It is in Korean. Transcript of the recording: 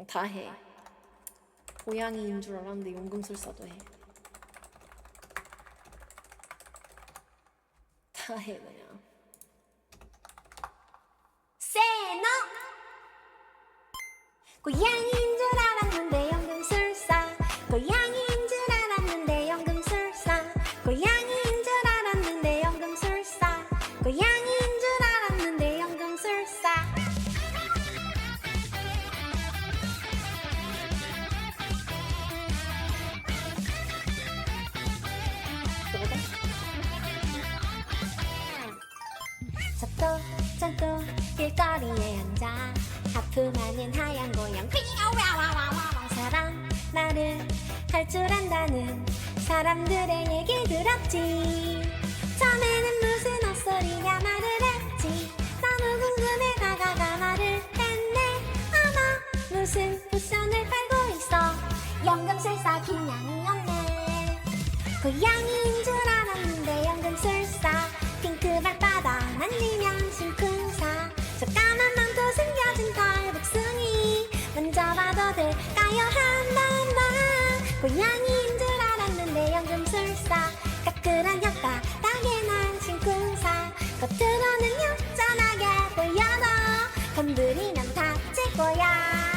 그냥 다 해. 고양이인 줄 알았는데 연금술사도 해. 다 해 그냥. 세노 고양이 저또 저또 길거리에 앉아. 하품하는 하얀 고양 휘와와와와와. 사람 나를 할 줄 안다는 사람들의 얘기 들었지. 처음에는 무슨 헛소리냐 말을 했지. 너무 궁금해 다가가 말을 했네. 어머 무슨 쿠션을 빨고 있어. 영감술사 김양이었네. 고양이 가요 한밤만 고양이인 줄 알았는데 연금술사. 까끌한 혀가 땅에 난 심쿵사. 겉으로는 얌전하게 보여도 건드리면 다칠 거야.